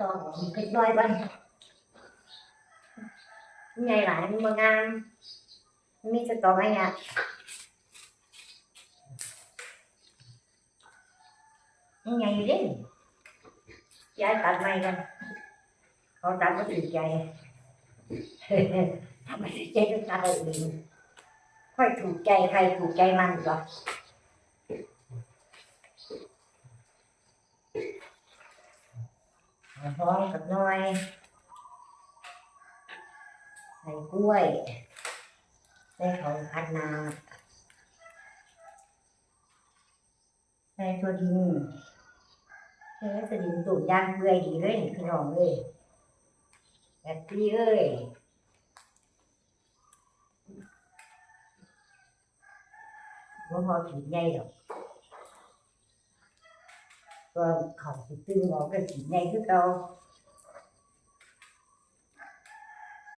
ต่อคิดน้อยบ้างใหญ่หลายมันบ่งามมันมีสตอไงอะมันใหญ่อยู่ดิย้ายตัดใหม่กันเขาตัดก็ถูกใจทำไมถึงใจก็ตัดอะไรอื่นค่อยถูกใจใครถูกใจมันเหรอเอาพร้อมกับหน้อย ใส่กล้วย ใส่ของคัดนาใส่ตัวดินใส่ตัวดินตูดย่างเปื่อยดีเลยนี่พี่น้องเลยแบบนี้เอ้ยว่าพอขีดใหญ่หรอก ก็เขาสิตึงออก